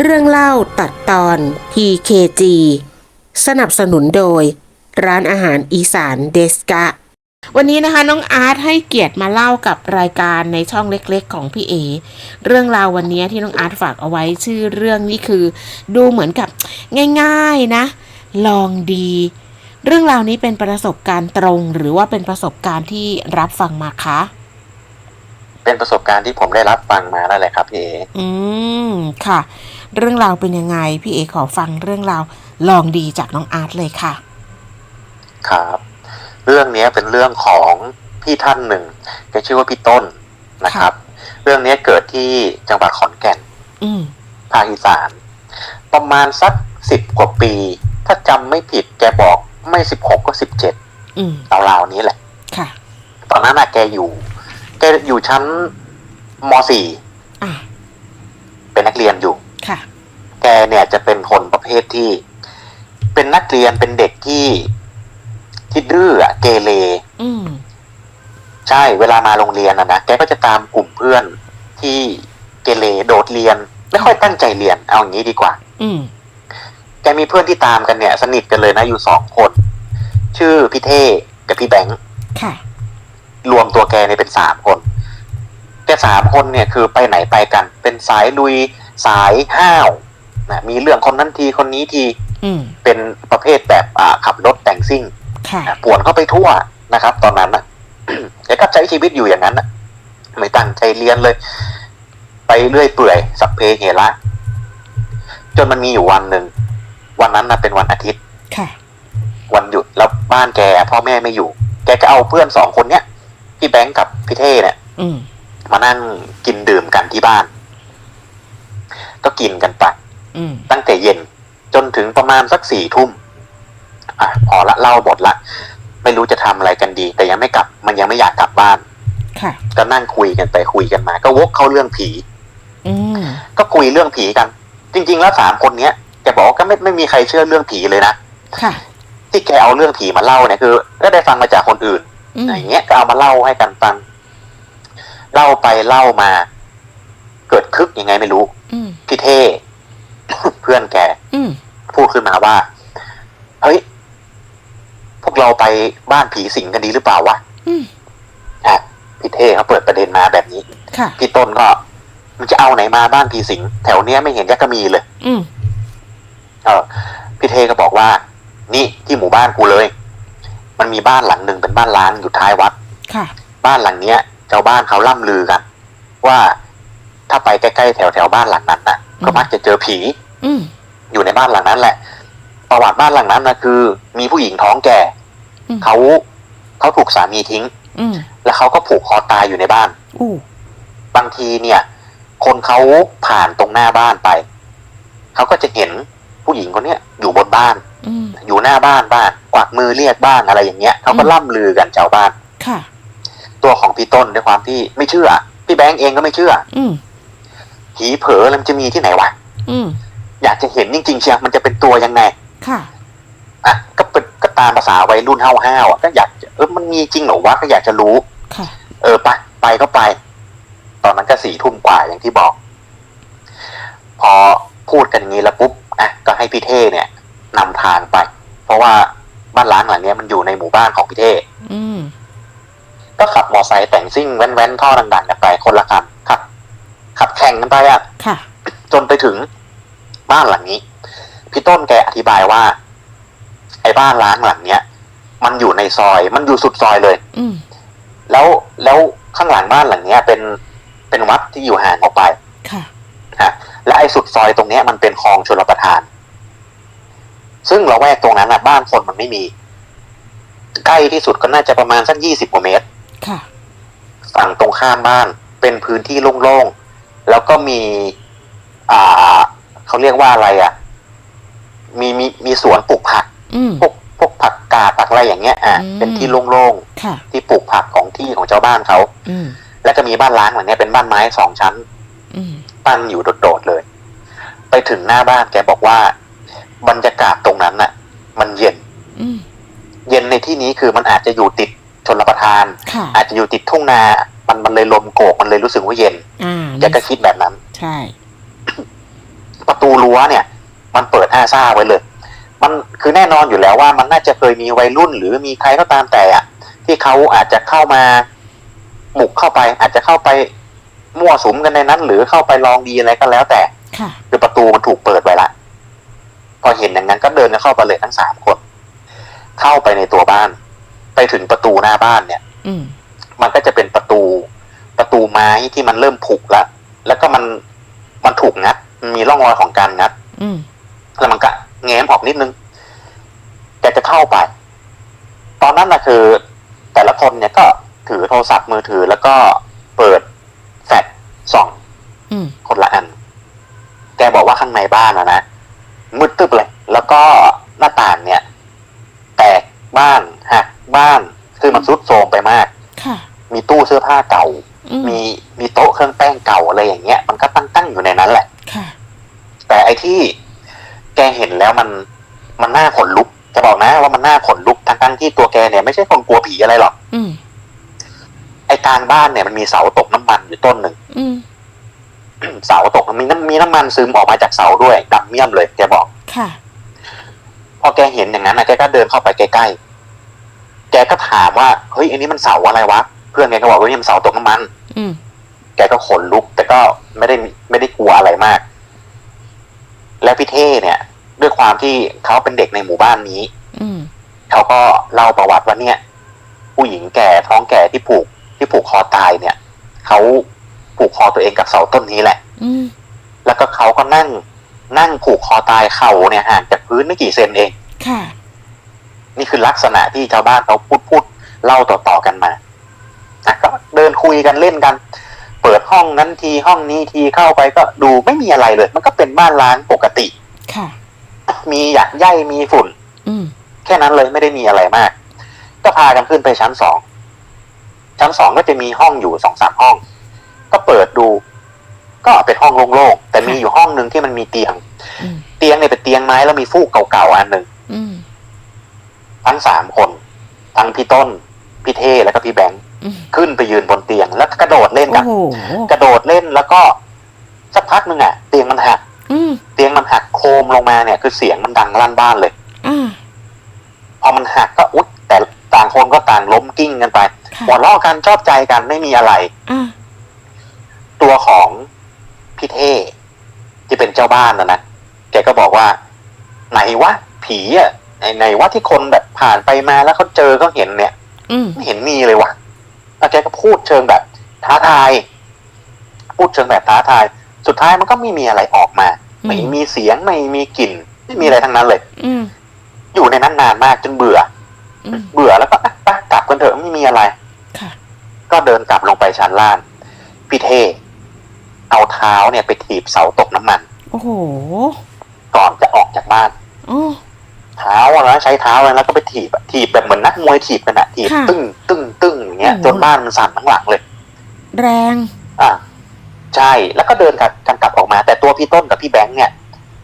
เรื่องเล่าตัดตอน PKG สนับสนุนโดย ร้านอาหารอีสานเดสกะ วันนี้นะคะน้องอาร์ตให้เกียรติมาเล่ากับรายการในช่องเล็กๆ ของพี่เอ เรื่องราววันนี้ที่น้องอาร์ตฝากเอาไว้ชื่อเรื่องนี้คือ ดูเหมือนกับง่ายๆนะ ลองดี เรื่องราวนี้เป็นประสบการณ์ตรง หรือว่าเป็นประสบการณ์ที่รับฟังมาคะเป็นประสบการณ์ที่ผมได้รับฟังมานั่นแหละครับพี่เอ อืม ค่ะ เรื่องราวเป็นยังไง พี่เอขอฟังเรื่องราวลองดีจากน้องอาร์ตเลยค่ะ ครับ เรื่องเนี้ยเป็นเรื่องของพี่ท่านหนึ่งแกชื่อว่าพี่ต้นนะครับ เรื่องเนี้ยเกิดที่จังหวัดขอนแก่นอืมภาคอีสาน ประมาณสักสิบกว่าปี ถ้าจำไม่ผิดแกบอกไม่สิบหกก็สิบเจ็ดอืมราวๆนี้แหละค่ะตอนนั้นอะแกอยู่ แกอยู่ชั้นมสี่อะเป็นนักเรียนอยู่ค่ะแก เนี่ยจะเป็นคนประเภทที่ เป็นนักเรียนเป็นเด็กที่ที่ดื้ออะเกเรอืมใช่เวลามาโรงเรียนอะนะแกก็จะตามกลุ่มเพื่อนที่เกเรโดดเรียน ไม่ค่อยตั้งใจเรียนเอาอย่างนี้ดีกว่า อืมแกมีเพื่อนที่ตามกันเนี่ย สนิทกันเลยนะอยู่สองคน ชื่อพี่เท่กับพี่แบงค์ค่ะรวมตัวแกเนี่ยเป็นสามคน แกสามคนเนี่ยคือไปไหนไปกัน เป็นสายลุยสายห้าว นะมีเรื่องคนนั้นทีคนนี้ทีอืมเป็นประเภทแบบอ่าขับรถแต่งซิ่งค่ะอะป่วนเข้าไปทั่วนะครับ ตอนนั้นนะแกก็ใช้ชีวิตอยู่อย่างนั้นนะไม่ตั้งใจเรียนเลย ไปเรื่อยเปื่อย สัพเพเหระจนมันมีอยู่วันหนึ่ง วันนั้นนะเป็นวันอาทิตย์ค่ะวันหยุดแล้วบ้านแกพ่อแม่ไม่อยู่ แกก็เอาเพื่อนสองคนเนี้ยพี่แบงค์กับพี่เท่เนี่ยอืมมานั่งกินดื่มกันที่บ้าน ก็กินกันไปอืม ตั้งแต่เย็นจนถึงประมาณสักสี่ทุ่มอะพอละเล่าหมดละ ไม่รู้จะทำอะไรกันดี แต่ยังไม่กลับ มันยังไม่อยากกลับบ้านค่ะก็นั่งคุยกันไปคุยกันมา ก็วกเข้าเรื่องผีอืมก็คุยเรื่องผีกัน จริง ๆ แล้วสามคนเนี้ยแกบอกว่าก็ไม่ไม่มีใครเชื่อเรื่องผีเลยนะค่ะที่แกเอาเรื่องผีมาเล่าเนี่ยคือ ก็ได้ฟังมาจากคนอื่นอืมอย่างเงี้ยก็เอามาเล่าให้กันฟัง เล่าไปเล่ามา เกิดคึกยังไงไม่รู้อืมพี่เท่ เพื่อนแกอืมพูดขึ้นมาว่า เฮ้ย พวกเราไปบ้านผีสิงกันดีหรือเปล่าวะอืมอะพี่เท่เขาเปิดประเด็นมาแบบนี้ค่ะพี่ต้นก็มันจะเอาไหนมาบ้านผีสิง แถวเนี้ยไม่เห็นยักษ์กระมีเลย อืมเออพี่เท่ก็บอกว่า นี่ที่หมู่บ้านกูเลย มันมีบ้านหลังหนึ่งเป็นบ้านล้างอยู่ท้ายวัดค่ะบ้านหลังเนี้ยชาวบ้านเขาล่ำลือกัน ว่าถ้าไปใกล้ๆแถวแถวๆบ้านหลังนั้นน่ะ ก็มักจะเจอผีอืมอยู่ในบ้านหลังนั้นแหละ ประวัติบ้านหลังนั้นนะคือ มีผู้หญิงท้องแก่อืมเขาเขาถูกสามีทิ้งอืมแล้วเขาก็ผูกคอตายอยู่ในบ้านอู้บางทีเนี่ย คนเขาผ่านตรงหน้าบ้านไปเขาก็จะเห็นผู้หญิงคนเนี้ยอยู่บนบ้านอืมอยู่หน้าบ้านบ้านกวักมือเรียกบ้านอะไรอย่างเงี้ยเขาก็อืมล่ำลือกันชาวบ้านค่ะ ตัวของพี่ต้นด้วยความที่ไม่เชื่อ พี่แบงค์เองก็ไม่เชื่อ อืม ผีเผลอแล้วมันจะมีที่ไหนวะอืมอยากจะเห็นจริงๆเชียวมันจะเป็นตัวยังไง ค่ะ อะก็เป็นก็ตามภาษาวัยรุ่นห้าวๆอะก็อยากจะเออมันมีจริงเหรอวะก็อยากจะรู้ ค่ะ เออไปไปก็ไป ตอนนั้นก็สี่ทุ่มกว่าอย่างที่บอก พอพูดกันอย่างนี้แล้วปุ๊บอะก็ให้พี่เท่เนี่ยนำทางไป เพราะว่าบ้านล้างหลังเนี้ยมันอยู่ในหมู่บ้านของพี่เท่ อืม ก็ขับมอไซค์แต่งซิ่งแว้นๆท่อดังๆกันไปคนละคัน ขับขับแข่งกันไปอะค่ะ จนไปถึงบ้านหลังนี้ พี่ต้นแกอธิบายว่า ไอ้บ้านล้างหลังเนี้ย มันอยู่ในซอย มันอยู่สุดซอยเลย อืมแล้วแล้วข้างหลังบ้านหลังเนี้ย เป็นเป็นวัดที่อยู่ห่างออกไป ค่ะฮะและไอ้สุดซอยตรงเนี้ยมันเป็นคลองชลประทาน ซึ่งเราแวกตรงนั้นนะบ้านคนมันไม่มี ใกล้ที่สุดก็น่าจะประมาณสักยี่สิบกว่าเมตร ค่ะ ฝั่งตรงข้ามบ้านเป็นพื้นที่โล่งๆ แล้วก็มี อ่าเขาเรียกว่าอะไรอะ มีมีมีสวนปลูกผักอืมพวกพวกผักกาดผักอะไรอย่างเงี้ย อะอืมเป็นที่โล่งค่ะๆที่ปลูกผักของที่ของเจ้าบ้านเขาอืมแล้วก็มีบ้านล้างหลังเนี้ยเป็นบ้านไม้สองชั้นอืมตั้งอยู่โดดๆเลย ไปถึงหน้าบ้านแกบอกว่า บรรยากาศตรงนั้นน่ะ มันเย็นอืมเย็นในที่นี้คือมันอาจจะอยู่ติดชนประทานค่ะอาจจะอยู่ติดทุ่งนา มันมันเลยลมโกกมันเลยรู้สึกว่าเย็นอ่าแกก็คิดแบบนั้น ใช่ ประตูตูรั้วเนี่ย มันเปิดอาซ่าไว้เลย มันคือแน่นอนอยู่แล้วว่ามันน่าจะเคยมีวัยรุ่น หรือมีใครก็ตามแต่อะที่เขาอาจจะเข้ามาบุกเข้าไป อาจจะเข้าไปมั่วสุมกันในนั้น หรือเข้าไปลองดีอะไรก็แล้วแต่ค่ะคือประตูมันถูกเปิดไว้ละพอเห็นอย่างนั้นก็เดินกันเข้าไปเลยทั้งสามคน เข้าไปในตัวบ้าน ไปถึงประตูหน้าบ้านเนี่ยอื มมันก็จะเป็นประตูประตูไม้ที่มันเริ่มผุละแล้วก็มันมันถูกงัดมันมีร่องรอยของการงัดอืมแล้วมันก็แง้มออกนิดนึงแกจะเข้าไป ตอนนั้นนะคือ แต่ละคนเนี่ยก็ถือโทรศัพท์มือถือ แล้วก็เปิดแฟลชส่องอืมคนละอัน แกบอกว่าข้างในบ้านอะนะมืดตึ๊บเลย แล้วก็หน้าต่างเนี่ย แตกบ้านหักบ้าน คือมันซุดโทรมไปมากค่ะมี ตู้เสื้อผ้าเก่าอืมมีมีโต๊ะเครื่องแป้งเก่าอะไรอย่างเงี้ย มันก็ตั้งตั้งอยู่ในนั้นแหละค่ะแต่ไอ้ที่แกเห็นแล้วมันมันน่าขนลุก จะบอกนะว่ามันน่าขนลุกทั้งทั้งๆที่ตัวแกเนี่ยไม่ใช่คนกลัวผีอะไรหรอกอืมไอ้กลางบ้านเนี่ยมันมีเสาตกน้ำมันอยู่ต้นหนึ่งอืมเสาตกมีน้ำมีน้ำมันซึมออกมาจากเสาด้วยดำเมี่ยมเลยแกบอกค่ะพอแกเห็นอย่างนั้นนะแกก็เดินเข้าไปใกล้ๆแกก็ถามว่าเฮ้ยอันนี้มันเสาอะไรวะ เพื่อนแกก็บอกว่านี่มันเสาตกน้ำมัน อืมแกก็ขนลุก แต่ก็ไม่ได้ไม่ได้กลัวอะไรมาก และพี่เท่เนี่ย ด้วยความที่เขาเป็นเด็กในหมู่บ้านนี้ อืมเขาก็เล่าประวัติว่าเนี่ย ผู้หญิงแก่ท้องแก่ที่ผูกที่ผูกคอตายเนี่ยเขาผูกคอตัวเองกับเสาต้นนี้แหละ อืมแล้วก็เขาก็นั่งนั่งผูกคอตายเข่าเนี่ยห่างจากพื้นไม่กี่เซนเอง ค่ะ นี่คือลักษณะที่ชาวบ้านเขาพูดพูดเล่าต่อๆกันมานะก็ เดินคุยกันเล่นกัน เปิดห้องนั้นทีห้องนี้ทีเข้าไปก็ดูไม่มีอะไรเลย มันก็เป็นบ้านร้างปกติค่ะ มีหยักใยมีฝุ่น อืมแค่นั้นเลยไม่ได้มีอะไรมาก ก็พากันขึ้นไปชั้นสองชั้นสองก็จะมีห้องอยู่สองสามห้อง ก็เปิดดู ก็เป็นห้องโล่งๆแต่มีอยู่ห้องหนึ่งที่มันมีเตียงอืมเตียงเนี่ยเป็นเตียงไม้แล้วมีฟูกเก่าๆอันหนึ่งอืมทั้งสามคน ทั้งพี่ต้น พี่เท่แล้วก็พี่แบงค์อืม ขึ้นไปยืนบนเตียงแล้วก็กระโดดเล่นโอ้กันโหกระโดดเล่นแล้วก็สักพักหนึ่งอะ เตียงมันหักอืมเตียงมันหักโครมลงมาเนี่ย คือเสียงมันดังลั่นบ้านเลยอ่าพอมันหักก็อุ๊ยแต่ต่างคนก็ต่างล้มกิ้งกันไปค่ะหัวเราะกันชอบใจกันไม่มีอะไรอ่าตัวของพี่เท่ที่เป็นเจ้าบ้านนะนะแกก็บอกว่า ไหนวะผีอะไหนไหนวะที่คนแบบผ่านไปมาแล้วเขาเจอเขาเห็นเนี่ยอืมไม่เห็นมีเลยวะ แล้วแกก็พูดเชิงแบบ ท้าทาย พูดเชิงแบบท้าทาย สุดท้ายมันก็ไม่มีอะไรออกมาอืมไม่มีเสียงไม่มีกลิ่น ไม่มีอะไรทั้งนั้นเลย อืมอยู่ในนั้นนานมากจนเบื่ออืมเบื่อแล้วก็อะไปกลับกันเถอะไม่มีอะไรค่ะก็เดินกลับลงไปชั้นล่างพี่เทเอาเท้าเนี่ยไปถีบเสาตกน้ำมัน โอ้โห ก่อนจะออกจากบ้านโอ้เท้าอะนะใช้เท้าแล้วก็ไปถีบอะถีบแบบเหมือนนักมวยถีบกันอะถีบค่ะตึ้งตึ้งตึ้งอย่าง เงี้ยโอ้โหจนบ้านมันสั่นทั้งหลังเลย แรง อ่าใช่แล้วก็เดินกันกันกลับออกมา แต่ตัวพี่ต้นกับพี่แบงค์เนี่ย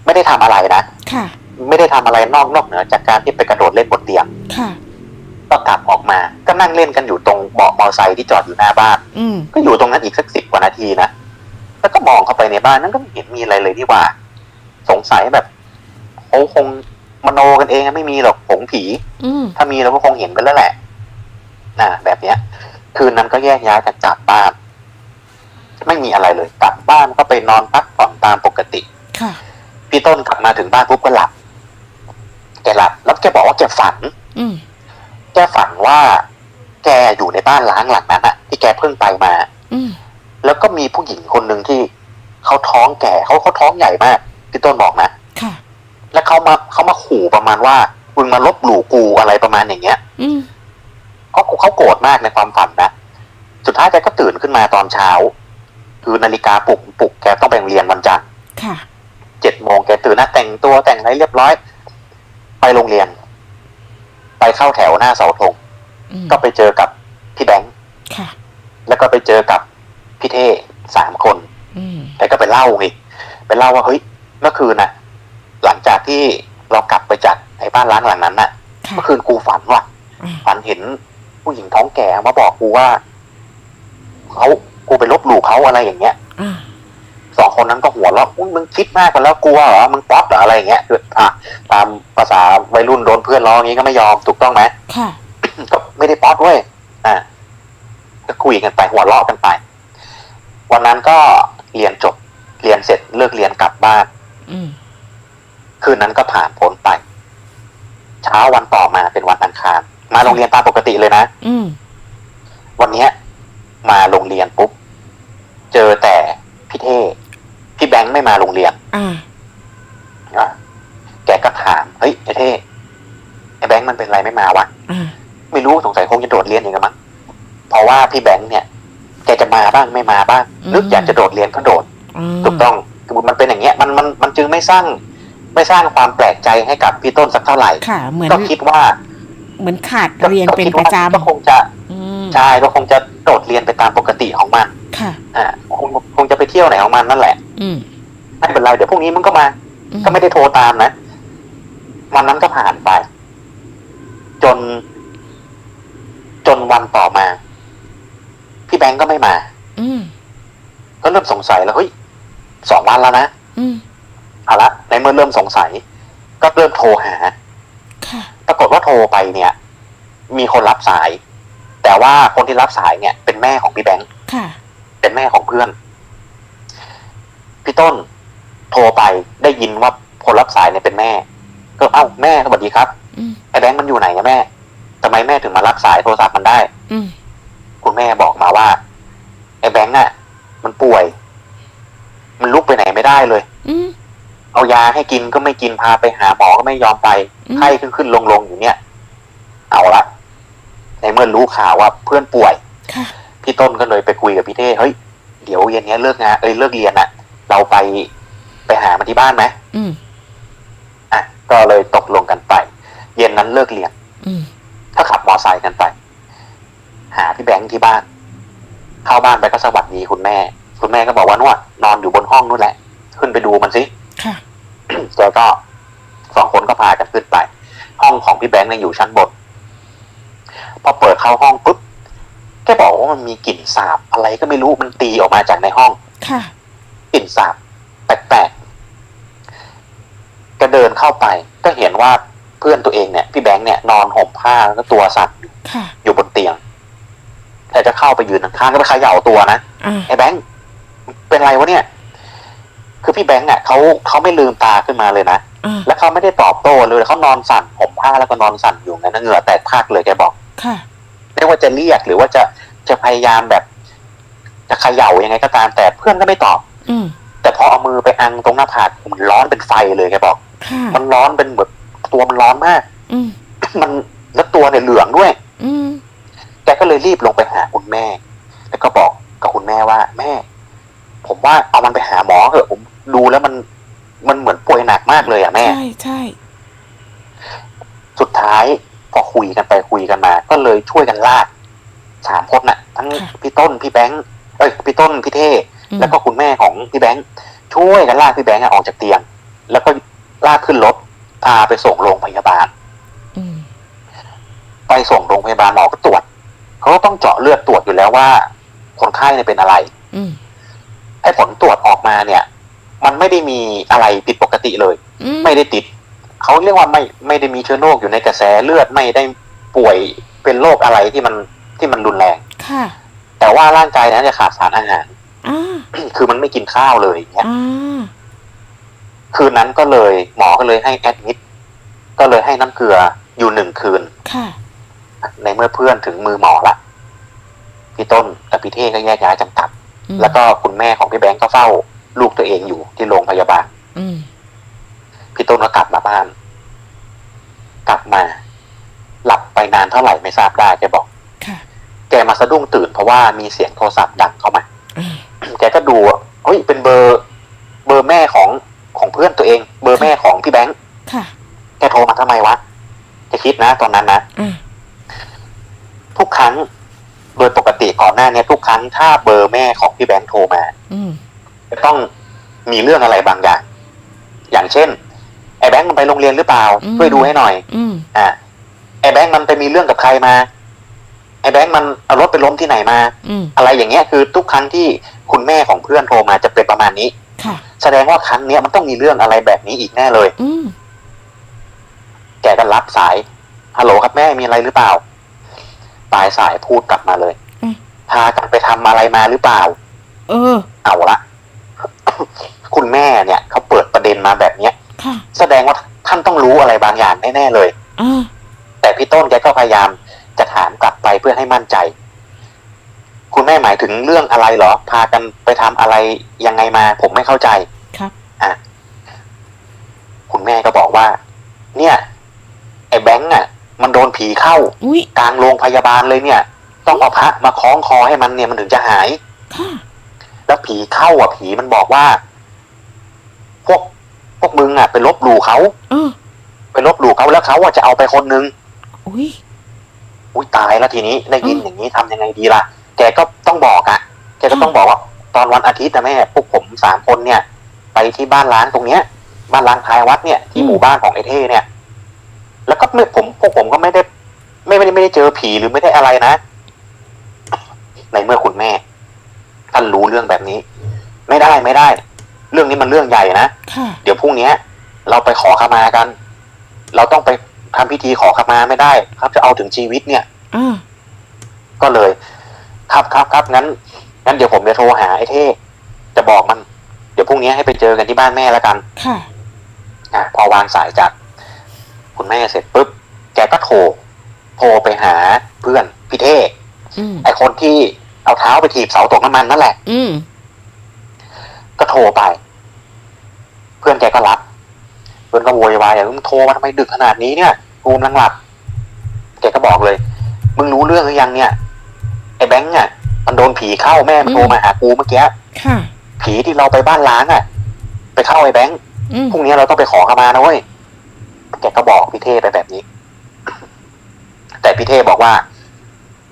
ไม่ได้ทำอะไรนะค่ะ ไม่ได้ทำอะไรนอกนอกเหนือจากการที่ไปกระโดดเล่นบนเตียงค่ะก็กลับออกมา ก็นั่งเล่นกันอยู่ตรงเบาะมอเตอร์ไซค์ที่จอดอยู่หน้าบ้านอืมก็อยู่ตรงนั้นอีกสักสิบกว่านาทีนะแล้วก็มองเข้าไปในบ้านนั้นก็ไม่เห็นมีอะไรเลยที่ว่า สงสัยแบบเขาคงมโนกันเองอะไม่มีหรอกผงผีอืมถ้ามีเราก็คงเห็นไปแล้วแหละ นะแบบเนี้ย คืนนั้นก็แยกย้ายกันกลับบ้าน ไม่มีอะไรเลยกลับบ้านก็ไปนอนพักผ่อนตามปกติค่ะพี่ต้นกลับมาถึงบ้านปุ๊บก็หลับแกหลับ แล้วแกบอกว่าแกฝัน อืมแกฝันว่า แกอยู่ในบ้านล้างหลังนั้นอะที่แกเพิ่งไปมา อืมแล้วก็มีผู้หญิงคนหนึ่งที่เขาท้องแก่เขาเขาท้องใหญ่มากพี่ต้นบอกนะค่ะแล้วเขามาเขามาขู่ประมาณว่ามึงมาลบหลู่กูอะไรประมาณอย่างเงี้ยอืม เขาเขาโกรธมากในความฝันนะสุดท้ายแกก็ตื่นขึ้นมาตอนเช้า คือนาฬิกาปลุกปลุกแกต้องไปโรงเรียนวันจันทร์ค่ะเจ็ดโมงแกตื่นนะแต่งตัวแต่งอะไรเรียบร้อย ไปโรงเรียน ไปเข้าแถวหน้าเสาธงอืมก็ไปเจอกับพี่แบงค์ค่ะแล้วก็ไปเจอกับพี่เท่สามคนอืมแกก็ไปเล่าอีกไปเล่าว่าเฮ้ยเมื่อคืนน่ะหลังจากที่เรากลับไปจากไอ้บ้านล้างหลังนั้นน่ะค่ะ เมื่อคืนกูฝันว่ะอ่าฝันเห็น ผู้หญิงท้องแก่มาบอกกูว่าเขากูไปลบหลู่เขาอะไรอย่างเงี้ยอ่าสองคนนั้นก็หัวเราะอุ๊ยมึงคิดมากไปแล้วกลัวเหรอมึงป๊อปเหรออะไรอย่างเงี้ยคืออะตามภาษาวัยรุ่นโดนเพื่อนล้ออย่างงี้ก็ไม่ยอมถูกต้องไหมค่ะก็ไม่ได้ป๊อปเว้ยอ่าก็คุยกันไปหัวเราะกันไป วันนั้นก็เรียนจบเรียนเสร็จเลิกเรียนกลับบ้านอืมคืนนั้นก็ผ่านพ้นไป เช้าวันต่อมาเป็นวันอังคาร มาโรงเรียนตามปกติเลยนะอืมวันเนี้ย มาโรงเรียนปุ๊บ เจอแต่พี่เท่พี่แบงค์ไม่มาโรงเรียนอ่าอะแกก็ถามเฮ้ยไอ้เท่ไอ้แบงค์มันเป็นไรไม่มาวะอ่าไม่รู้สงสัยคงจะโดดเรียนอย่างมั้งเพราะว่าพี่แบงค์เนี่ยแกจะมาบ้างไม่มาบ้างนึกอยากจะโดดเรียนก็โดด อืมถูกต้องคือมันเป็นอย่างเงี้ยมันมันมันจึงไม่สร้าง ไม่สร้างความแปลกใจให้กับพี่ต้นสักเท่าไหร่ ค่ะ เหมือนก็คิดว่า เหมือนขาดก็เรียนเป็นคิดประว่าจก็คงจะำอืมใช่ก็คงจะโดดเรียนไปตามปกติของมันค่ะอ่าคงคงจะไปเที่ยวไหนของมันนั่นแหละ อืมไม่เป็นไรเดี๋ยวพรุ่งนี้มันก็มาอืมก็ไม่ได้โทรตามนะวันนั้นก็ผ่านไป จน จนวันต่อมา พี่แบงก์ก็ไม่มา อืมก็เริ่มสงสัยแล้วเฮ้ยสองวันแล้วนะอืมเอาละในเมื่อเริ่มสงสัย ก็เริ่มโทรหาค่ะ ปรากฏว่าโทรไปเนี่ย มีคนรับสาย แต่ว่าคนที่รับสายเนี่ย เป็นแม่ของพี่แบงค์ค่ะเป็นแม่ของเพื่อน พี่ต้นโทรไปได้ยินว่าคนรับสายเนี่ยเป็นแม่ ก็เอ้าแม่สวัสดีครับอืมไอ้แบงค์มันอยู่ไหนนะแม่ทำไมแม่ถึงมารับสายโทรศัพท์มันได้ อืมคุณแม่บอกมาว่า ไอ้แบงค์อะมันป่วย มันลุกไปไหนไม่ได้เลย อืม เอายาให้กินก็ไม่กินพาไปหาหมอก็ไม่ยอมไปอืมไข้ขึ้นขึ้นลงลงอยู่เนี่ย เอาละในเมื่อรู้ข่าวว่าเพื่อนป่วยค่ะพี่ต้นก็เลยไปคุยกับพี่เท่เฮ้ยเดี๋ยวเย็นเนี้ยเลิกงานเอ้ยเลิกเรียนอะ เราไปไปหามันที่บ้านไหมอืมอะก็เลยตกลงกันไป เย็นนั้นเลิกเรียนอืมก็ขับมอไซค์กันไป หาพี่แบงค์ที่บ้าน เข้าบ้านไปก็สวัสดีคุณแม่ คุณแม่ก็บอกว่านวดนอนอยู่บนห้องนู่นแหละ ขึ้นไปดูมันสิ ค่ะแกก็สองคนก็พากันขึ้นไป ห้องของพี่แบงค์เนี่ยอยู่ชั้นบนพอเปิดเข้าห้องปุ๊บแกบอกว่ามันมีกลิ่นสาบอะไรก็ไม่รู้มันตีออกมาจากในห้องค่ะกลิ่นสาบแปลกๆแกเดินเข้าไป ก็เห็นว่าเพื่อนตัวเองเนี่ย พี่แบงค์เนี่ยนอนห่มผ้าแล้วก็ตัวสั่นค่ะอยู่บนเตียง แต่จะเข้าไปยืนข้างๆก็ไปเขย่าตัวนะอ่าไอ้แบงค์เป็นไรวะเนี่ย คือพี่แบงค์อะเขาเขาไม่ลืมตาขึ้นมาเลยนะอ่าแล้วเขาไม่ได้ตอบโต้เลยเขานอนสั่นผมผ้าแล้วก็นอนสั่นอยู่งั้นนะเหงื่อแตกพรากเลยแกบอกค่ะไม่ว่าจะเรียกหรือว่าจะจะพยายามแบบ จะเขย่ายังไงก็ตาม แต่เพื่อนก็ไม่ตอบ อืมแต่พอเอามือไปอังตรงหน้าผากมันร้อนเป็นไฟเลยแกบอกค่ะมันร้อนเป็นแบบตัวมันร้อนมาก อืมมันแล้วตัวเนี่ยเหลืองด้วย อืมแกก็เลยรีบลงไปหาคุณแม่ แล้วก็บอกกับคุณแม่ว่า แม่ ผมว่าเอามันไปหาหมอเถอะผม ดูแล้วมันมันเหมือนป่วยหนักมากเลยอะแม่ ใช่ใช่สุดท้ายพอคุยกันไปคุยกันมา ก็เลยช่วยกันลากสามคนน่ะ ทั้งพี่ต้นพี่แบงค์เอ้ยพี่ต้นพี่เท่อืมแล้วก็คุณแม่ของพี่แบงค์ช่วยกันลากพี่แบงค์อะออกจากเตียง แล้วก็ลากขึ้นรถพาไปส่งโรงพยาบาลอืมไปส่งโรงพยาบาลหมอก็ตรวจเขาก็ต้องเจาะเลือดตรวจอยู่แล้วว่า คนไข้เนี่ยเป็นอะไรอืมไอ้ผลตรวจออกมาเนี่ย มันไม่ได้มีอะไรผิดปกติเลยอืมไม่ได้ติด เขาเรียกว่าไม่ไม่ได้มีเชื้อโรคอยู่ในกระแสเลือดไม่ได้ป่วยเป็นโรคอะไรที่มันที่มันรุนแรงค่ะ แต่ว่าร่างกายนั้นจะขาดสารอาหารอ่าคือมันไม่กินข้าวเลยอย่างเงี้ยอ่าคืนนั้นก็เลยหมอก็เลยให้แอดมิดก็เลยให้น้ำเกลืออยู่หนึ่งคืนค่ะในเมื่อเพื่อนถึงมือหมอละพี่ต้นกับพี่เท่ก็แยกย้ายกันกลับอืมแล้วก็คุณแม่ของพี่แบงก์ก็เฝ้า ลูกตัวเองอยู่ที่โรงพยาบาลอืมพี่ต้นก็กลับมาบ้าน กลับมา หลับไปนานเท่าไหร่ไม่ทราบได้แกบอกค่ะแกมาสะดุ้งตื่นเพราะว่ามีเสียงโทรศัพท์ดังเข้ามาอ่าแกก็ดูอะเฮ้ยเป็นเบอร์ เบอร์แม่ของของเพื่อนตัวเอง เบอร์แม่ของพี่แบงค์ค่ะแกโทรมาทำไมวะแกคิดนะตอนนั้นนะอ่าทุกครั้งโดยปกติก่อนหน้าเนี้ยทุกครั้งถ้าเบอร์แม่ของพี่แบงค์โทรมา อืม จะต้องมีเรื่องอะไรบางอย่าง อย่างเช่น ไอ้แบงค์มันไปโรงเรียนหรือเปล่าช่วยดูให้หน่อย อืมอ่าไอ้แบงค์มันไปมีเรื่องกับใครมา ไอ้แบงค์มันเอารถไปล้มที่ไหนมา อืมอะไรอย่างเงี้ยคือทุกครั้งที่คุณแม่ของเพื่อนโทรมาจะเป็นประมาณนี้ ค่ะ แสดงว่าครั้งเนี้ยมันต้องมีเรื่องอะไรแบบนี้อีกแน่เลย อืมแกก็รับสาย ฮัลโหลครับแม่มีอะไรหรือเปล่า ปลายสายพูดกลับมาเลยอืมพากันไปทำอะไรมาหรือเปล่า เออ เอาละ คุณแม่เนี่ยเขาเปิดประเด็นมาแบบเนี้ยค่ะแสดงว่าท่านต้องรู้อะไรบางอย่างแน่ๆเลยอ่าแต่พี่ต้นแกก็พยายามจะถามกลับไปเพื่อให้มั่นใจ คุณแม่หมายถึงเรื่องอะไรเหรอ พากันไปทำอะไรยังไงมาผมไม่เข้าใจครับอะคุณแม่ก็บอกว่า เนี่ย ไอ้แบงค์อะ มันโดนผีเข้าอุ้ยกลางโรงพยาบาลเลยเนี่ย ต้องเอาพระมาคล้องคอให้มันเนี่ยมันถึงจะหายค่ะ แล้วผีเข้าอะผีมันบอกว่า พวกพวกมึงอะไปลบหลู่เขาเออไปลบหลู่เขาแล้วเขาอะจะเอาไปคนนึงอุ้ยอุ้ยตายแล้วทีนี้ได้ยินอืมอย่างนี้ทำยังไงดีล่ะ แกก็ต้องบอกอะ่ะ แกก็ต้องบอกว่า ตอนวันอาทิตย์นะแม่พวกผมสามคนเนี่ย ไปที่บ้านล้างตรงเนี้ย บ้านล้างท้ายวัดเนี่ยที่หมู่บ้านของไอ้เท่เนี่ย แล้วก็ไม่ผมพวกผมก็ไม่ได้ ไม่ไม่ได้ไม่ได้เจอผีหรือไม่ได้อะไรนะ ในเมื่อคุณแม่ ท่านรู้เรื่องแบบนี้ ไม่ได้ไม่ได้ เรื่องนี้มันเรื่องใหญ่นะค่ะเดี๋ยวพรุ่งเนี้ยเราไปขอขมากัน เราต้องไปทำพิธีขอขมาไม่ได้ ครับจะเอาถึงชีวิตเนี่ยอ่าก็เลย ครับครับครับงั้นงั้นเดี๋ยวผมจะโทรหาไอ้เท่จะบอกมัน เดี๋ยวพรุ่งนี้ให้ไปเจอกันที่บ้านแม่แล้วกันค่ะอะพอวางสายจากคุณแม่เสร็จปุ๊บแกก็โทรโทรไปหาเพื่อนพี่เท่อืมไอ้คนที่ เอาเท้าไปถีบเสาตกน้ำมันนั่นแหละ อืมก็โทรไป เพื่อนแกก็รับเพื่อนก็โวยวายอะมึงโทรมาทำไมดึกขนาดนี้เนี่ยกูกำลังหลับแกก็บอกเลย มึงรู้เรื่องหรือยังเนี่ยไอ้แบงค์อะมันโดนผีเข้าแม่มันโทรมาหากูเมื่อกี้ค่ะผีที่เราไปบ้านล้างอะ ไปเข้าไอ้แบงค์อืมพรุ่งนี้เราต้องไปขอขมานะเว้ยแกก็บอกพี่เท่ไปแบบนี้ แต่พี่เท่บอกว่า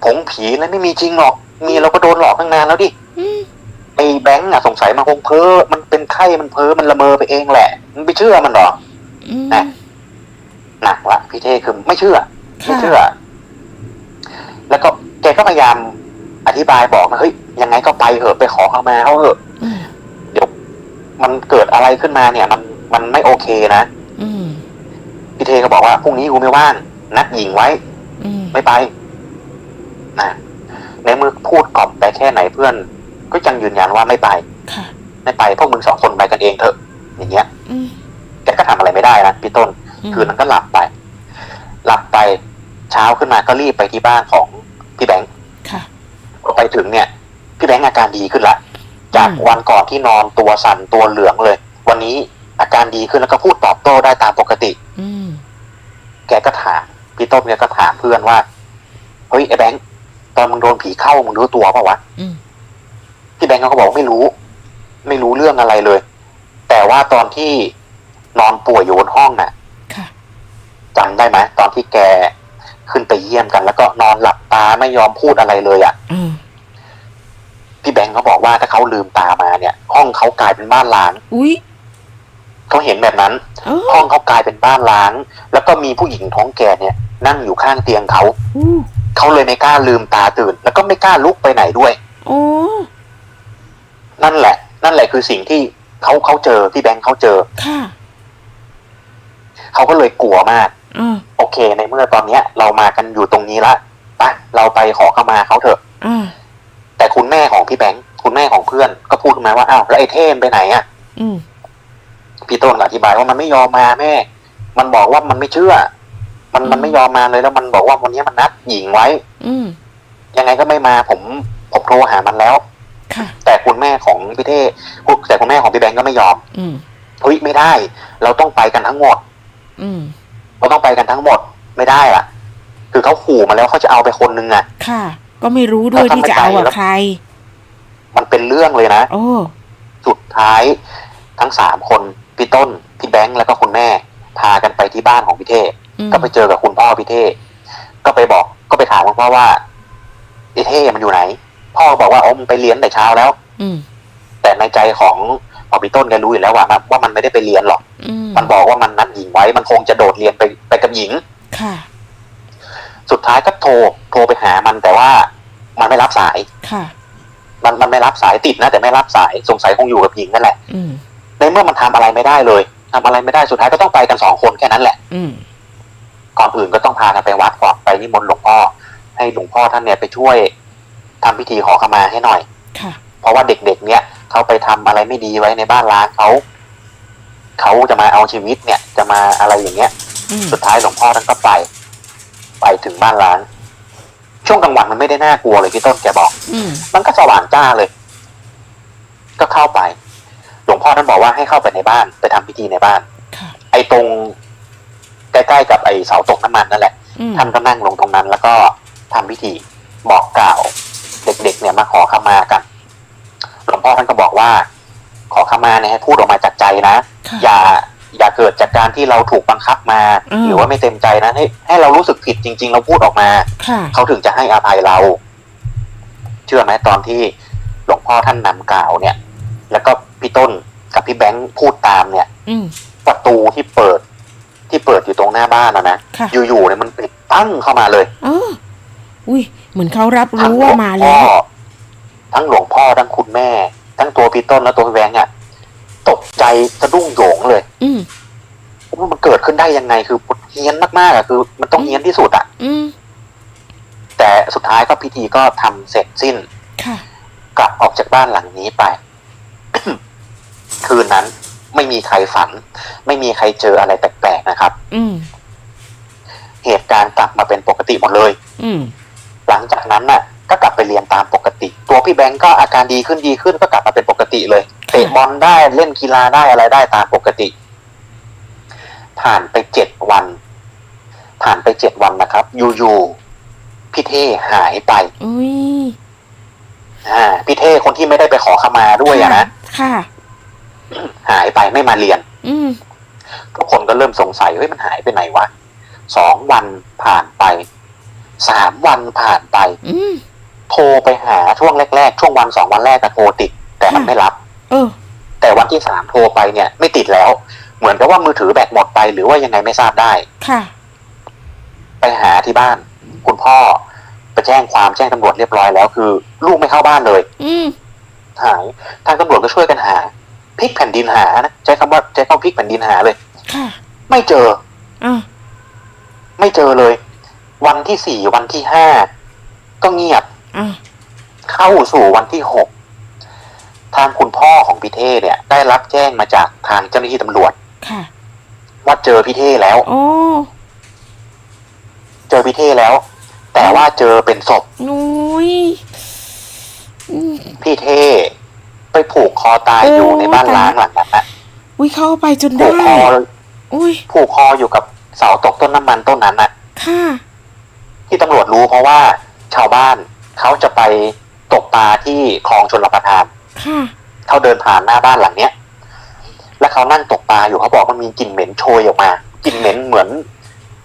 ผงผีแล้วไม่มีจริงหรอก มีเราก็โดนหลอกตั้งนานแล้วดิอืมไอ้แบงค์อะสงสัยมันคงเพ้อ มันเป็นไข้มันเพ้อมันละเมอไปเองแหละมันไปเชื่อมันเหรออืมอะหนักละพี่เท่คือไม่เชื่อไม่ค่ะเชื่อ แล้วก็แกก็พยายามอธิบายบอกนะเฮ้ยยังไงก็ไปเถอะไปขอเข้ามาเขาเถอะอืมเดี๋ยวมันเกิดอะไรขึ้นมาเนี่ย มันมันไม่โอเคนะอืมพี่เทก็บอกว่าพรุ่งนี้กูไม่ว่างนัดหญิงไว้อืมไม่ไปนะ ในเมื่อพูดกล่อมไปแค่ไหนเพื่อน ก็ยังยืนยันว่าไม่ไปค่ะไม่ไปพวกมึงสองคนไปกันเองเถอะ อย่างเงี้ยอืมแกก็ทำอะไรไม่ได้นะพี่ต้นอืมคืนนั้นก็หลับไป หลับไปเช้าขึ้นมาก็รีบไปที่บ้านของพี่แบงค์ค่ะพอไปถึงเนี่ย พี่แบงค์อาการดีขึ้นละจากอืมวันก่อนที่นอนตัวสั่นตัวเหลืองเลย วันนี้อาการดีขึ้นแล้วก็พูดตอบโต้ได้ตามปกติ อืมแกก็ถามพี่ต้นแกก็ถามเพื่อนว่าเฮ้ยไอ้แบงค์ ตอนมึงโดนผีเข้ามึงรู้ตัวเปล่าวะอืมพี่แบงค์เขาก็บอกว่าไม่รู้ ไม่รู้เรื่องอะไรเลย แต่ว่าตอนที่นอนป่วยอยู่บนห้องน่ะค่ะจำได้ไหมตอนที่แกขึ้นไปเยี่ยมกัน แล้วก็นอนหลับตาไม่ยอมพูดอะไรเลยอะ่ะอืมพี่แบงค์เขาบอกว่าถ้าเขาลืมตามาเนี่ย ห้องเขากลายเป็นบ้านล้างอุ้ยเขาเห็นแบบนั้นเออห้องเขากลายเป็นบ้านล้าง แล้วก็มีผู้หญิงท้องแก่เนี่ย นั่งอยู่ข้างเตียงเขาอู้ เขาเลยไม่กล้าลืมตาตื่น แล้วก็ไม่กล้าลุกไปไหนด้วยโอ้นั่นแหละ นั่นแหละคือสิ่งที่เขาเขาเจอพี่แบงค์เขาเจอค่ะเขาก็เลยกลัวมากอ่าโอเค ในเมื่อตอนเนี้ย เรามากันอยู่ตรงนี้ละไปเราไปขอเข้ามาเขาเถอะอ่าแต่คุณแม่ของพี่แบงค์คุณแม่ของเพื่อน ก็พูดมาว่าอ้าวแล้วไอ้เทมไปไหนอะอืมพี่ต้นก็อธิบายว่ามันไม่ยอมมาแม่ มันบอกว่ามันไม่เชื่อ มันมันไม่ยอมมาเลยแล้วมันบอกว่าวันนี้มันนัดหญิงไว้ อืมยังไงก็ไม่มาผมผมโทรหามันแล้วค่ะแต่คุณแม่ของพี่เท่แต่คุณแม่ของพี่แบงค์ก็ไม่ยอม อืมเฮ้ยไม่ได้ เราต้องไปกันทั้งหมด อืมเราต้องไปกันทั้งหมดไม่ได้ล่ะ คือเขาขู่มาแล้วเขาจะเอาไปคนนึงอะ ค่ะ ก็ไม่รู้ด้วยแล้วที่ทำไมจะเอาใจกับแล้วใคร มันเป็นเรื่องเลยนะโอ้สุดท้ายทั้งสามคนพี่ต้นพี่แบงค์แล้วก็คุณแม่ พากันไปที่บ้านของพี่เท่อืม ก็ไปเจอกับคุณพ่อพี่เท่ก็ไปบอกก็ไปถามคุณพ่อว่าไอ้เท่มันอยู่ไหน พ่อบอกว่าอ๋อมันไปเรียนแต่เช้าแล้ว อืมแต่ในใจของของพี่ต้นแกรู้อยู่แล้วว่าว่ามันไม่ได้ไปเรียนหรอกอืมมันบอกว่ามันนัดหญิงไว้ มันคงจะโดดเรียนไปไปกับหญิง ค่ะ สุดท้ายก็โทรโทรไปหามันแต่ว่ามันไม่รับสาย ค่ะ มันมันไม่รับสายติดนะแต่ไม่รับสายสงสัยคงอยู่กับหญิงนั่นแหละอืมในเมื่อมันทำอะไรไม่ได้เลยทำอะไรไม่ได้สุดท้ายก็ต้องไปกันสองคนแค่นั้นแหละ อืมก่ อนอื่นก็ต้องพากันไปวัดก่อนไปนิมนต์หลวงพ่อ ให้หลวงพ่อท่านเนี่ยไปช่วยทำพิธีขอขมาให้หน่อยค่ะเพราะว่าเด็กๆเนี่ยเขาไปทำอะไรไม่ดีไว้ในบ้านร้างเขาเขาจะมาเอาชีวิตเนี่ย จะมาอะไรอย่างเงี้ยอืมสุดท้ายหลวงพ่อท่านก็ไป ไปถึงบ้านร้าง ช่วงกลางวันมันไม่ได้น่ากลัวเลยพี่ต้นแกบอกอืมมันก็สว่างจ้าเลย ก็เข้าไป หลวงพ่อท่านบอกว่าให้เข้าไปในบ้าน ไปทำพิธีในบ้านค่ะไอ้ตรง ใกล้ๆกับไอ้เสาตกน้ำมันนั่นแหละ อืมท่านก็นั่งลงตรงนั้น แล้วก็ทำพิธีบอกกล่าว เด็กๆเนี่ยมาขอขมากันหลวงพ่อท่านก็บอกว่า ขอขมาเนี่ยให้พูดออกมาจากใจนะ ค่ะ อย่าอย่าเกิดจากการที่เราถูกบังคับมา อืม หรือว่าไม่เต็มใจนะให้ให้เรารู้สึกผิดจริง ๆ เราพูดออกมา ค่ะเขาถึงจะให้อภัยเรา เชื่อไหมตอนที่หลวงพ่อท่านนำกล่าวเนี่ย แล้วก็พี่ต้นกับพี่แบงค์พูดตามเนี่ย อืม ประตูที่เปิด ที่เปิดอยู่ตรงห น้าบ้านนะนะค่ะ อยู่ๆเนี่ยมันปิดตั้งเข้ามาเลยอ๋ออุ้ยเหมือนเขารับทั้งรู้หลว่าวงมาพ่แล้อวทั้งหลวงพ่อทั้งคุณแม่ ทั้งตัวพี่ต้นและตัวพี่แบงค์อะตกใจสะดุ้งโหยงเลยอืม ว่ามันเกิดขึ้นได้ยังไงคือเฮี้ยนมากๆอะคือ มันต้องเฮี้ยนที่สุดอะอืม แต่สุดท้ายก็พิธีก็ทำเสร็จสิ้น ค่ะ กลับออกจากบ้านหลังนี้ไป คืนนั้น ไม่มีใครฝัน ไม่มีใครเจออะไรแปลกๆนะครับ อืมเหตุการณ์กลับมาเป็นปกติหมดเลย อืมหลังจากนั้นน่ะ ก็กลับไปเรียนตามปกติ ตัวพี่แบงก์ก็อาการดีขึ้นดีขึ้นก็กลับมาเป็นปกติเลยเตะบอลได้เล่นกีฬาได้อะไรได้ตามปกติ ผ่านไปเจ็ดวัน ผ่านไปเจ็ดวันนะครับอยู่ๆพี่เท่หายไปอุ้ยอ่าพี่เท่คนที่ไม่ได้ไปขอขมาด้วยอะนะค่ะ หายไปไม่มาเรียน อืมทุกคนก็เริ่มสงสัยเฮ้ยมันหายไปไหนวะสองวันผ่านไปสามวันผ่านไปอืมโทรไปหาช่วงแรกๆ ช่วงวันสองวันแรกก็โทรติด แต่มันค่ะไม่รับเออแต่วันที่สามโทรไปเนี่ย ไม่ติดแล้ว เหมือนกับว่ามือถือแบตหมดไปหรือว่ายังไงไม่ทราบได้ค่ะ ไปหาที่บ้าน คุณพ่อไปแจ้งความแจ้งตำรวจเรียบร้อยแล้วคือ ลูกไม่เข้าบ้านเลย อืมหายทางตำรวจก็ช่วยกันหา พลิกแผ่นดินหานะใช้คำว่าใช้คำว่าพลิกแผ่นดินหาเลยค่ะไม่เจออะไม่เจอเลย วันที่สี่วันที่ห้าก็เงียบอะเข้าสู่วันที่หกทางคุณพ่อของพี่เท่เนี่ย ได้รับแจ้งมาจากทางเจ้าหน้าที่ตำรวจค่ะว่าเจอพี่เท่แล้วโอ้เจอพี่เท่แล้ว แต่ว่าเจอเป็นศพนุ้ยอืมพี่เท่ ไปผูกคอตายโอ้อยู่ในบ้านตายล้างหลังนั้นนะอุ้ยเข้าไปจนผูได้ กคออุ้ยผูกคออยู่กับเสาตกต้นน้ำมันต้นนั้นนะค่ะที่ตำรวจรู้เพราะว่าชาวบ้านเขาจะไปตกปลาที่คลองชลประทาน ค่ะเขาเดินผ่านหน้าบ้านหลังเนี้ย แล้วเขานั่งตกปลาอยู่เขาบอกมันมีกลิ่นเหม็นโชยออกมากลิ่นเหม็นเหมือน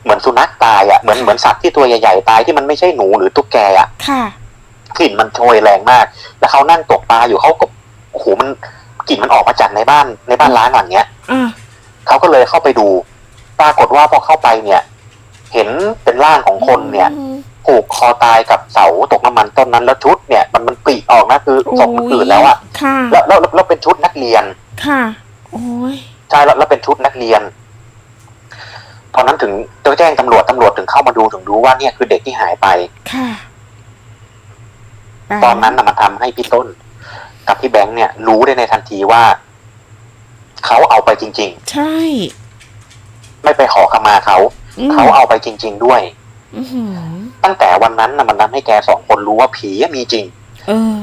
เหมือนสุนัขตายอะเหมือนเหมือนสัตว์ที่ตัวใหญ่ๆตายที่มันไม่ใช่หนูหรือตุ๊กแกอะค่ะ กลิ่นมันโชยแรงมาก แล้วเขานั่งตกปลาอยู่เขาก็ โอ้โหมันกลิ่นมันออกมาจากในบ้านในบ้านล้างหลังเนี้ยอะเขาก็เลยเข้าไปดู ปรากฏว่าพอเข้าไปเนี่ย เห็นเป็นร่างของคนเนี่ยอืมผูกคอตายกับเสาตกน้ำมันต้นนั้นแล้วชุดเนี่ยมันมันปริออกนะคือศพมันอืดแล้วอะค่ะแล้วแล้วแล้วเป็นชุดนักเรียน ค่ะ โอ้ยใช่แล้วแล้วเป็นชุดนักเรียนตอนนั้นถึงแจ้งตำรวจตำรวจถึงเข้ามาดูถึงรู้ว่าเนี่ยคือเด็กที่หายไป ค่ะายตอนนั้นนะมันทำให้พี่ต้น กับพี่แบงค์เนี่ย รู้ได้ในทันทีว่าเขาเอาไปจริงใช่ๆไม่ไปขอขมาเขาอืมเขาเอาไปจริง ๆ ด้วยอื้อหือตั้งแต่วันนั้นนะมันทำให้แกสองคนรู้ว่าผีมีจริง เออ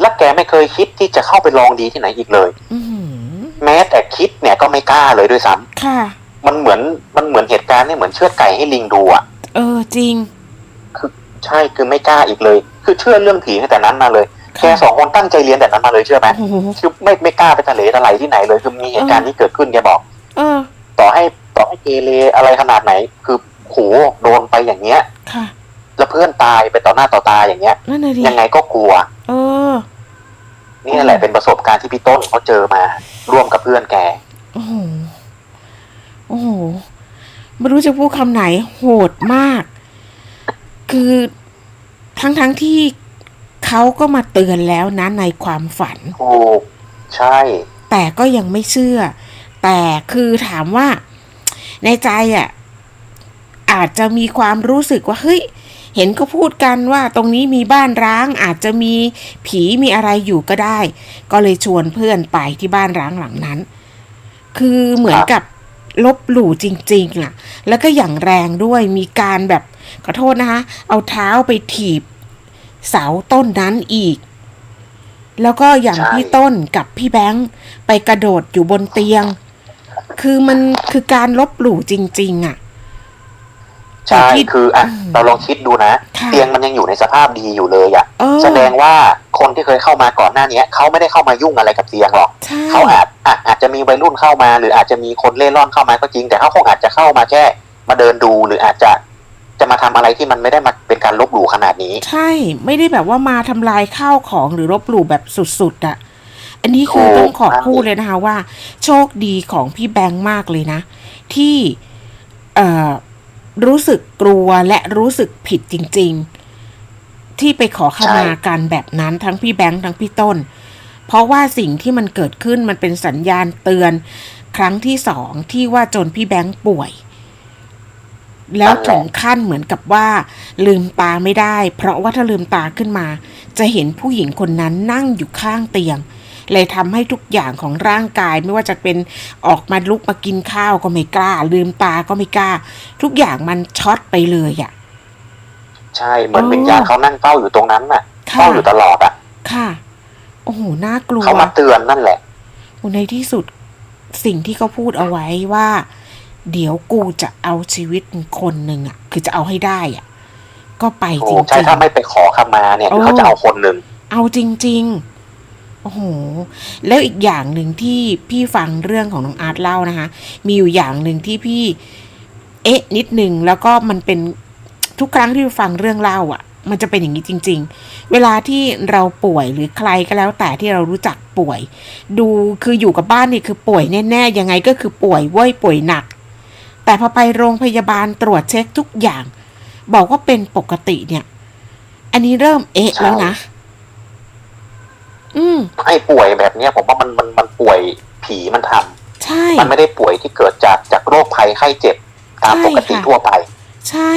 และแกไม่เคยคิดที่จะเข้าไปลองดีที่ไหนอีกเลยอือหือแม้แต่คิดเนี่ยก็ไม่กล้าเลยด้วยซ้ำค่ะ มันเหมือนมันเหมือนเหตุการณ์เนี่ยเหมือนเชือดไก่ให้ลิงดูอะ เออจริงใช่คือไม่กล้าอีกเลย คือเชื่อเรื่องผีตั้งแต่นั้นมาเลย แกสองคนตั้งใจเรียนแต่นั้นมาเลยเชื่อไหมโอ้โหคือไม่ไม่กล้าไปทะเลทลายที่ไหนเลยคือมีเหตุการณ์ที่เกิดขึ้นแกบอกเออต่อให้ต่อให้เกเรอะไรขนาดไหน คือโหโดนไปอย่างเงี้ยค่ะแล้วเพื่อนตายไปต่อหน้าต่อตาอย่างเงี้ยนั่นน่ะดิยังไงก็กลัว เออ นี่แหละเป็นประสบการณ์ที่พี่ต้นเขาเจอมา ร่วมกับเพื่อนแกโอ้โหโอ้โหไม่รู้จะพูดคำไหน โหดมาก คือทั้งทั้งที่ เขเขาก็มาเตือนแล้วนะในความฝัน ถูกใช่ แต่ก็ยังไม่เชื่อ แต่คือถามว่า ในใจอะ อาจจะมีความรู้สึกว่าเฮ้ยเห็นก็พูดกันว่าตรงนี้มีบ้านร้างอาจจะมีผีมีอะไรอยู่ก็ได้ ก็เลยชวนเพื่อนไปที่บ้านร้างหลังนั้น คือเหมือนกับลบหลู่จริงๆอะ แล้วก็อย่างแรงด้วยมีการแบบขอโทษนะคะ เอาเท้าไปถีบ เสาต้นนั้นอีก แล้วก็อย่างใช่พี่ต้นกับพี่แบงค์ไปกระโดดอยู่บนเตียง คือมันคือการลบหลู่จริง ๆ อะ ใช่แต่ที่คืออะอืมเราลองคิดดูนะค่ะเตียงมันยังอยู่ในสภาพดีอยู่เลยอะเออแสดงว่าคนที่เคยเข้ามาก่อนหน้านี้เขาไม่ได้เข้ามายุ่งอะไรกับเตียงหรอกใช่เขาอาจอะอาจจะมีวัยรุ่นเข้ามา หรืออาจจะมีคนเล่ร่อนเข้ามาก็จริง แต่เขาคงอาจจะเข้ามาแค่มาเดินดูหรืออาจจะ จะมาทำอะไรที่มันไม่ได้มาเป็นการลบหลู่ขนาดนี้ ใช่ไม่ได้แบบว่ามาทำลายข้าวของหรือลบหลู่แบบสุดๆอะอันนี้คือต้องขอมากพูดเลยนะคะว่า โชคดีของพี่แบงค์มากเลยนะ ที่เอ่อรู้สึกกลัวและรู้สึกผิดจริง ๆ ที่ไปขอขมากันแบบนั้นทั้งพี่แบงค์ทั้งพี่ต้น เพราะว่าสิ่งที่มันเกิดขึ้นมันเป็นสัญญาณเตือน ครั้งที่สองที่ว่าจนพี่แบงค์ป่วย แล้วถึงขั้นเหมือนกับว่า ลืมตาไม่ได้ เพราะว่าถ้าลืมตาขึ้นมา จะเห็นผู้หญิงคนนั้นนั่งอยู่ข้างเตียง เลยทำให้ทุกอย่างของร่างกายไม่ว่าจะเป็นออกมาลุกมากินข้าวก็ไม่กล้า ลืมตาก็ไม่กล้า ทุกอย่างมันช็อตไปเลยอะ่ะใช่เหมือนอ๋อวิญญาณเขานั่งเฝ้าอยู่ตรงนั้นน่ะค่ะเฝ้าอยู่ตลอดอะ ค่ะ โอ้โหน่ากลัวเขามาเตือนนั่นแหละในที่สุดสิ่งที่เขาพูดเอาไว้ว่า เดี๋ยวกูจะเอาชีวิตคนหนึ่งอะ่ะ คือจะเอาให้ได้อะ่ะ ก็ไปจถูริกใช่งถ้าไม่ไปขอขมาเนี่ยโอ้คือเขาจะเอาคนหนึ่งๆเอาจริง ๆ โอ้โห แล้วอีกอย่างหนึ่งที่พี่ฟังเรื่องของน้องอาร์ตเล่านะคะ มีอยู่อย่างหนึ่งที่พี่ เอ๊ะ นิดนึงแล้วก็มันเป็นทุกครั้งที่ฟังเรื่องเล่าอะ มันจะเป็นอย่างนี้จริง ๆ เวลาที่เราป่วยหรือใครก็แล้วแต่ที่เรารู้จักป่วย ดูคืออยู่กับบ้านนี่คือป่วยแน่ๆยังไงก็คือป่วยเว้ยป่วยหนัก แต่พอไปโรงพยาบาลตรวจเช็คทุกอย่าง บอกว่าเป็นปกติเนี่ย อันนี้เริ่มเอ๊ะแล้วนะ อืมไอ้ป่วยแบบเนี้ย ผมว่ามันมันมันป่วยผีมันทำใช่ มันไม่ได้ป่วยที่เกิดจากจากโรคภัยไข้เจ็บตามใช่ปกติค่ะทั่วไปใช่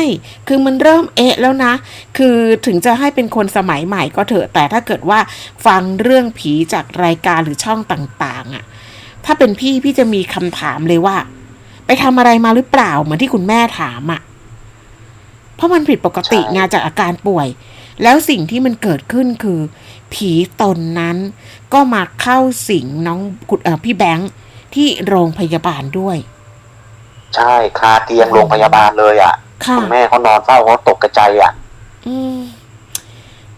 คือมันเริ่มเอะแล้วนะ คือถึงจะให้เป็นคนสมัยใหม่ก็เถอะ แต่ถ้าเกิดว่าฟังเรื่องผีจากรายการหรือช่องต่าง ๆอะถ้าเป็นพี่พี่จะมีคำถามเลยว่า ไปทำอะไรมาหรือเปล่าเหมือนที่คุณแม่ถามอะเพราะมันผิดปกติใช่งานจากอาการป่วย แล้วสิ่งที่มันเกิดขึ้นคือ ผีตนนั้นก็มาเข้าสิงน้องกุดเอ่อพี่แบงค์ที่โรงพยาบาลด้วย ใช่คาเตียงโรงพยาบาลเลยอะค่ะคุณแม่เขานอนเฝ้าเขาตกกระจายอะอืม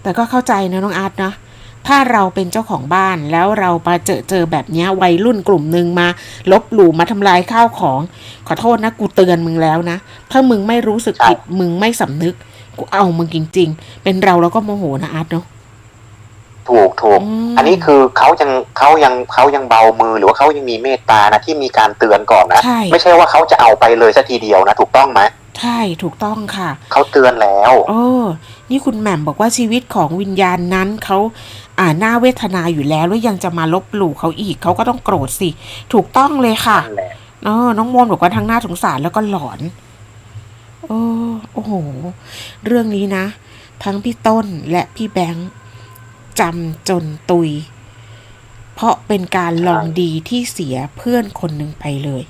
แต่ก็เข้าใจนะน้องอาร์ตนะ ถ้าเราเป็นเจ้าของบ้านแล้วเรามาเจอเจอแบบเนี้ยวัยรุ่นกลุ่มหนึ่งมา ลบหลู่มาทำลายข้าวของ ขอโทษนะกูเตือนมึงแล้วนะ ถ้ามึงไม่รู้สึกผิดมึงไม่สำนึก กูเอามึงจริง ๆ เป็นเราเราก็โมโหนะอาร์ตเนาะถูกถูกอืมอันนี้คือเขายังเขายังเขายังเบามือหรือว่าเขายังมีเมตตานะที่มีการเตือนก่อนนะใช่ไม่ใช่ว่าเขาจะเอาไปเลยสักทีเดียวนะถูกต้องไหมใช่ถูกต้องค่ะ เขาเตือนแล้วโอ้ นี่คุณแหม่มบอกว่าชีวิตของวิญญาณนั้นเขาอ่าหน้าเวทนาอยู่แล้วแล้วยังจะมาลบหลู่เขาอีกเขาก็ต้องโกรธสิ ถูกต้องเลยค่ะนั่นแหละเออน้องโมนบอกว่าทั้งน่าสงสารแล้วก็หลอนเออโอ้โห เรื่องนี้นะ ทั้งพี่ต้นและพี่แบงค์จำจนตุย เพราะเป็นการลองดีที่เสียเพื่อนคนหนึ่งไปเลย